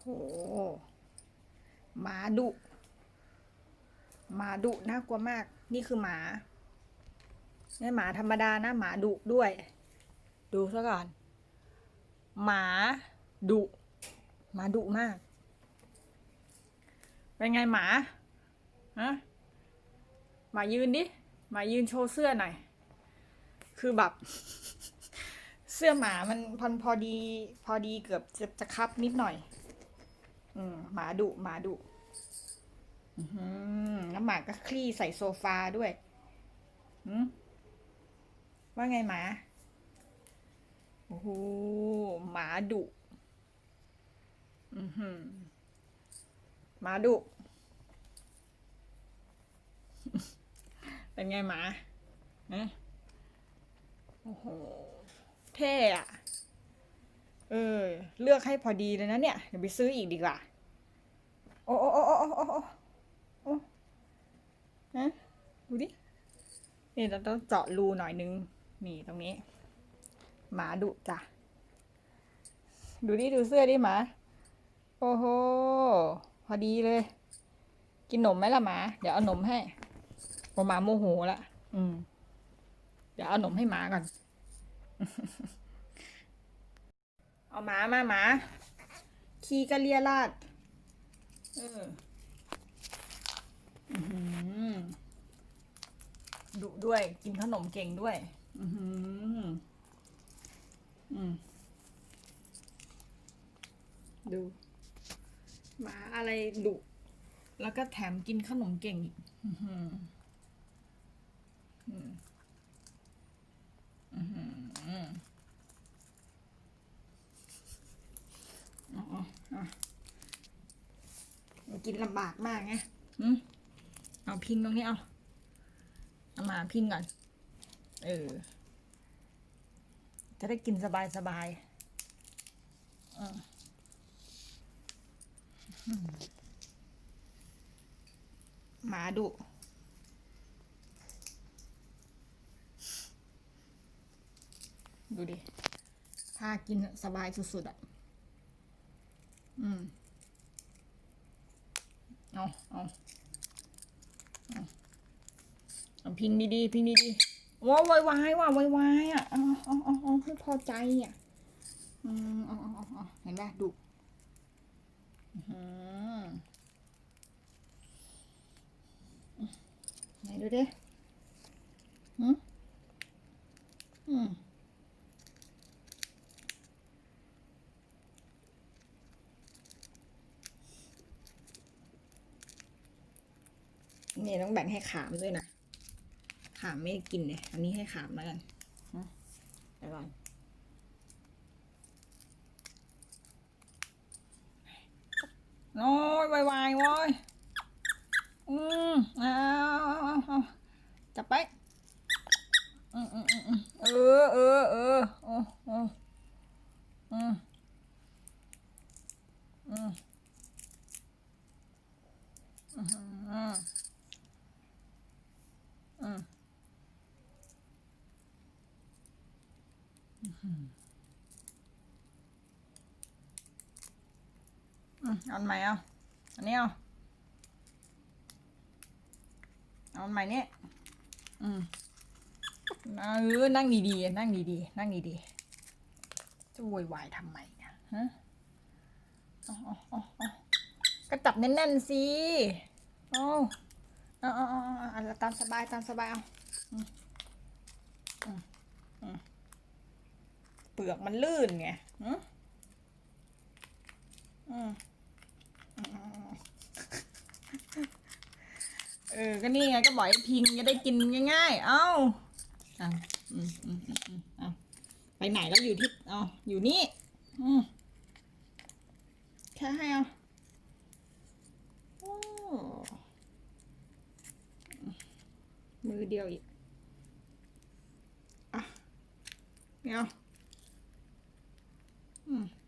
โหหมาดุหมาดุน่ากลัวมาก นี่คือหมาไม่หมาธรรมดานะ หมาดุด้วย ดูซะก่อน หมาดุหมาดุมาก เป็นไงหมาฮะหมายืนดิหมายืนโชว์เสื้อหน่อย คือแบบ เสื้อหมามันพอพอดี พอดีเกือบจะจะคับนิดหน่อย อืมหมาดุหมาดุแล้วหมาก็คลี่ใส่โซฟาด้วยว่าไงหมา โอ้โห หมาดุหมาดุ เป็นไงหมาโอ้โห เท่อะ เออ เลือกให้พอดีเลยนะเนี่ยเดี๋ยวไปซื้ออีกดีกว่า โอ้โอ้โอ้โอ้โอ้โอ้โอ้ฮะดูดินี่เราต้องเจาะรูหน่อยนึง นี่ตรงนี้ หมาดุจ้ะ ดูดิดูเสื้อดิหมา โอ้โห พอดีเลย กินนมไหมล่ะหมา เดี๋ยวเอานมให้พอหมาโมโหละ อืม เดี๋ยวเอานมให้หมาก่อน เอาหมามาหมาขี้กะเลียราดเอออือหือดุด้วยกินขนมเก่งด้วย อือหืออืมดูหมาอะไรดุแล้วก็แถมกินขนมเก่งอีกอื้อหืออืมอือหืออ๋ออ๋อมัน กินลำบากมากไงอืมเอาพิงตรงนี้เอา เอามาพิงก่อน เออ จะได้กินสบายสบายๆอืมหมาดุดูดิ ถ้ากินสบายสุดๆอะ อืมเอาเอาเอาเอาพิงดีๆพิงดีๆว้าววายวายว่ะวายวอะเอาเอาเอาเอาให้พอใจอะอืมเอาเอาเอาเอเห็นไหมดุอื้อหือไหนดูดิอืมอืม นี่ต้องแบ่งให้ขามด้วยนะ ขามไม่กินเลย อันนี้ให้ขามแล้วกันนะไปก่อนโอยไวๆโว้ยอืมอาเอาเอาเอาจับไป อืมอืมอืมอืมเออเออเออโอ้โอ้อืมอืมอืมอืมอืม อันใหม่เอา อันนี้เอา เอาอันใหม่เนี่ยอืมเออนั่งดีๆ นั่งดีๆ นั่งดีๆ จะโวยวายทำไมเนี่ยฮะอาเอาเอาเอก็จับแน่นๆสิอาเอาเอาเอาเอาเอาตามสบายตามสบายเอาอืมอืมอืมเปลือกมันลื่นไงอืมอืมอืมอืมเออ ก็นี่ไงก็บอกให้พิงจะได้กินง่ายๆ เอ้าอาอืมอืมอืมอือไปไหนแล้วอยู่ที่เอาอยู่นี่ อืมแค่ให้เอาโอ้มือเดียวอีก อะไม่เอาอื ม